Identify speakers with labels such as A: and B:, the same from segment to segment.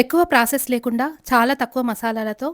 A: ఎక్కువ ప్రాసెస్ లేకుండా చాలా తక్కువ మసాలాలతో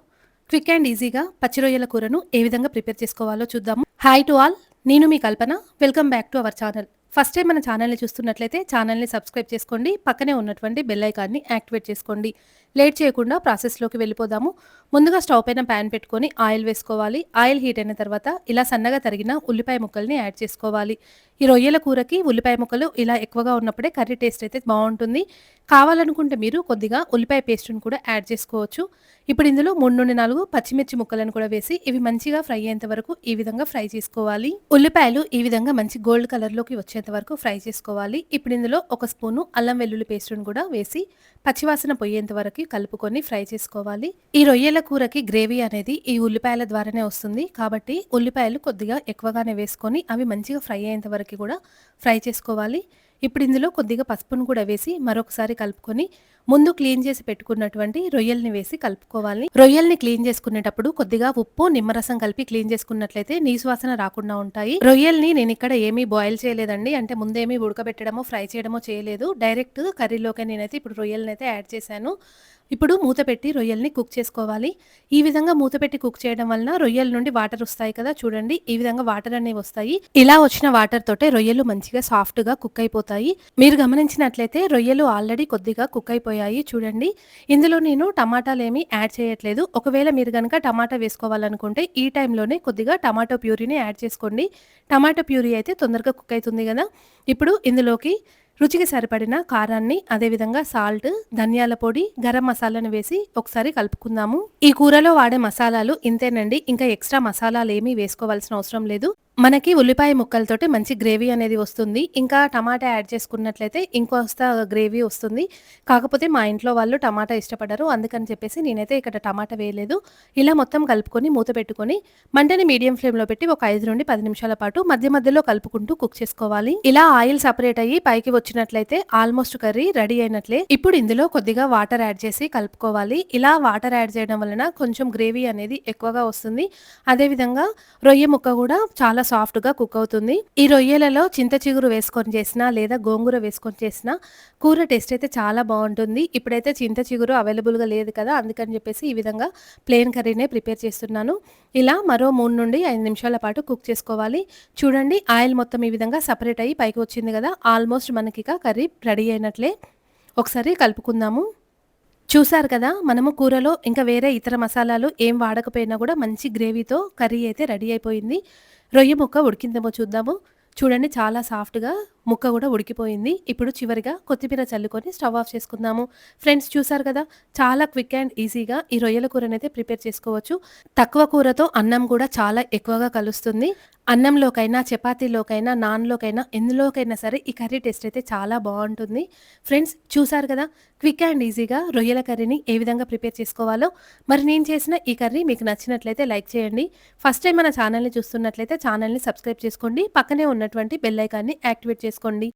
A: క్విక్ అండ్ ఈజీగా పచ్చి రొయ్యల కూరను ఏ విధంగా ప్రిపేర్ చేసుకోవాలో చూద్దాము. హాయ్ టు ఆల్ నేను మీ Kalpana. Welcome back to our channel first time మన ఛానల్ని చూస్తున్నట్లయితే ఛానల్ని సబ్స్క్రైబ్ చేసుకోండి. పక్కనే ఉన్నటువంటి బెల్ ఐకాన్ని యాక్టివేట్ చేసుకోండి. లేట్ చేయకుండా ప్రాసెస్లోకి వెళ్ళిపోదాము. ముందుగా స్టవ్ పైన ప్యాన్ పెట్టుకొని ఆయిల్ వేసుకోవాలి. ఆయిల్ హీట్ అయిన తర్వాత ఇలా సన్నగా తరిగిన ఉల్లిపాయ ముక్కల్ని యాడ్ చేసుకోవాలి. ఈ రొయ్యల కూరకి ఉల్లిపాయ ముక్కలు ఇలా ఎక్కువగా ఉన్నప్పుడే కర్రీ టేస్ట్ అయితే బాగుంటుంది. కావాలనుకుంటే మీరు కొద్దిగా ఉల్లిపాయ పేస్ట్ను కూడా యాడ్ చేసుకోవచ్చు. ఇప్పుడు ఇందులో మూడు నుండి నాలుగు పచ్చిమిర్చి ముక్కలను కూడా వేసి ఇవి మంచిగా ఫ్రై అయ్యేంత వరకు ఈ విధంగా ఫ్రై చేసుకోవాలి. ఉల్లిపాయలు ఈ విధంగా మంచి గోల్డ్ కలర్లోకి వచ్చేంత వరకు ఫ్రై చేసుకోవాలి. ఇప్పుడు ఇందులో ఒక స్పూను అల్లం వెల్లుల్లి పేస్ట్ను కూడా వేసి పచ్చివాసన పోయేంత వరకు కలుపుకొని ఫ్రై చేసుకోవాలి. ఈ రొయ్యల కూరకి గ్రేవీ అనేది ఈ ఉల్లిపాయల ద్వారానే వస్తుంది. కాబట్టి ఉల్లిపాయలు కొద్దిగా ఎక్కువగానే వేసుకొని అవి మంచిగా ఫ్రై అయ్యేంత వరకు కూడా ఫ్రై చేసుకోవాలి. ఇప్పుడు ఇందులో కొద్దిగా పసుపును కూడా వేసి మరొకసారి కలుపుకొని ముందు క్లీన్ చేసి పెట్టుకున్నటువంటి రొయ్యల్ని వేసి కలుపుకోవాలి. రొయ్యల్ని క్లీన్ చేసుకునేటప్పుడు కొద్దిగా ఉప్పు నిమ్మరసం కలిపి క్లీన్ చేసుకున్నట్లయితే నీసువాసన రాకుండా ఉంటాయి. రొయ్యల్ని నేను ఇక్కడ ఏమీ బాయిల్ చేయలేదండి. అంటే ముందేమీ ఉడకబెట్టడమో ఫ్రై చేయడమో చేయలేదు. డైరెక్ట్ కర్రీలోకి నేనైతే ఇప్పుడు రొయ్యల్ని అయితే యాడ్ చేశాను. ఇప్పుడు మూత పెట్టి రొయ్యల్ని కుక్ చేసుకోవాలి. ఈ విధంగా మూత పెట్టి కుక్ చేయడం వలన రొయ్యల నుండి వాటర్ వస్తాయి కదా చూడండి. ఈ విధంగా వాటర్ అనేవి వస్తాయి. ఇలా వచ్చిన వాటర్ తోటే రొయ్యలు మంచిగా సాఫ్ట్గా కుక్ అయిపోతాయి. మీరు గమనించినట్లయితే రొయ్యలు ఆల్రెడీ కొద్దిగా కుక్ అయిపోయాయి. చూడండి. ఇందులో నేను టమాటాలు ఏమీ యాడ్ చేయట్లేదు. ఒకవేళ మీరు కనుక టమాటా వేసుకోవాలనుకుంటే ఈ టైంలోనే కొద్దిగా టమాటో ప్యూరీని యాడ్ చేసుకోండి. టమాటో ప్యూరీ అయితే తొందరగా కుక్ అవుతుంది కదా. ఇప్పుడు ఇందులోకి రుచికి సరిపడిన కారాన్ని అదేవిధంగా సాల్ట్ ధనియాల పొడి గరం మసాలాను వేసి ఒకసారి కలుపుకుందాము. ఈ కూరలో వాడే మసాలాలు ఇంతేనండి. ఇంకా ఎక్స్ట్రా మసాలాలు ఏమీ వేసుకోవాల్సిన అవసరం లేదు. మనకి ఉల్లిపాయ ముక్కలతోటి మంచి గ్రేవీ అనేది వస్తుంది. ఇంకా టమాటా యాడ్ చేసుకున్నట్లయితే ఇంకొస్త గ్రేవీ వస్తుంది. కాకపోతే మా ఇంట్లో వాళ్ళు టమాటా ఇష్టపడరు. అందుకని చెప్పేసి నేనైతే ఇక్కడ టమాటా వేయలేదు. ఇలా మొత్తం కలుపుకొని మూత పెట్టుకొని మంటని మీడియం ఫ్లేమ్లో పెట్టి ఒక ఐదు నుండి పది నిమిషాల పాటు మధ్య మధ్యలో కలుపుకుంటూ కుక్ చేసుకోవాలి. ఇలా ఆయిల్ సపరేట్ అయ్యి పైకి వచ్చినట్లయితే ఆల్మోస్ట్ కర్రీ రెడీ అయినట్లే. ఇప్పుడు ఇందులో కొద్దిగా వాటర్ యాడ్ చేసి కలుపుకోవాలి. ఇలా వాటర్ యాడ్ చేయడం వలన కొంచెం గ్రేవీ అనేది ఎక్కువగా వస్తుంది. అదేవిధంగా రొయ్య ముక్క కూడా చాలా సాఫ్ట్గా కుక్ అవుతుంది. ఈ రొయ్యలలో చింత చిగురు వేసుకొని చేసినా లేదా గోంగూర వేసుకొని చేసినా కూర టేస్ట్ అయితే చాలా బాగుంటుంది. ఇప్పుడైతే చింత చిగురు అవైలబుల్గా లేదు కదా అందుకని చెప్పేసి ఈ విధంగా ప్లేన్ కర్రీనే ప్రిపేర్ చేస్తున్నాను. ఇలా మరో మూడు నుండి ఐదు నిమిషాల పాటు కుక్ చేసుకోవాలి. చూడండి ఆయిల్ మొత్తం ఈ విధంగా సపరేట్ అయ్యి పైకి వచ్చింది కదా ఆల్మోస్ట్ మనకి కర్రీ రెడీ అయినట్లే. ఒకసారి కలుపుకుందాము. చూసారు కదా మనము కూరలో ఇంకా వేరే ఇతర మసాలాలు ఏం వాడకపోయినా కూడా మంచి గ్రేవీతో కర్రీ అయితే రెడీ అయిపోయింది. రొయ్య ముక్క ఉడికిందేమో చూద్దాము. చూడండి చాలా సాఫ్ట్గా ముక్క కూడా ఉడికిపోయింది. ఇప్పుడు చివరిగా కొత్తిమీర చల్లుకొని స్టవ్ ఆఫ్ చేసుకుందాము. ఫ్రెండ్స్ చూసారు కదా చాలా క్విక్ అండ్ ఈజీగా ఈ రొయ్యల కూరనైతే ప్రిపేర్ చేసుకోవచ్చు. తక్కువ కూరతో అన్నం కూడా చాలా ఎక్కువగా కలుస్తుంది. అన్నంలోకైనా చపాతీలోకైనా నాన్లోకైనా ఎందులోకైనా సరే ఈ కర్రీ టేస్ట్ అయితే చాలా బాగుంటుంది. ఫ్రెండ్స్ చూసారు కదా క్విక్ అండ్ ఈజీగా రొయ్యల కర్రీని ఏ విధంగా ప్రిపేర్ చేసుకోవాలో. మరి నేను చేసిన ఈ కర్రీ మీకు నచ్చినట్లయితే లైక్ చేయండి. ఫస్ట్ టైం మన ఛానల్ని చూస్తున్నట్లయితే ఛానల్ని సబ్స్క్రైబ్ చేసుకోండి. పక్కనే ఉన్నటువంటి బెల్ ఐకాన్ని యాక్టివేట్ చేసుకోండి.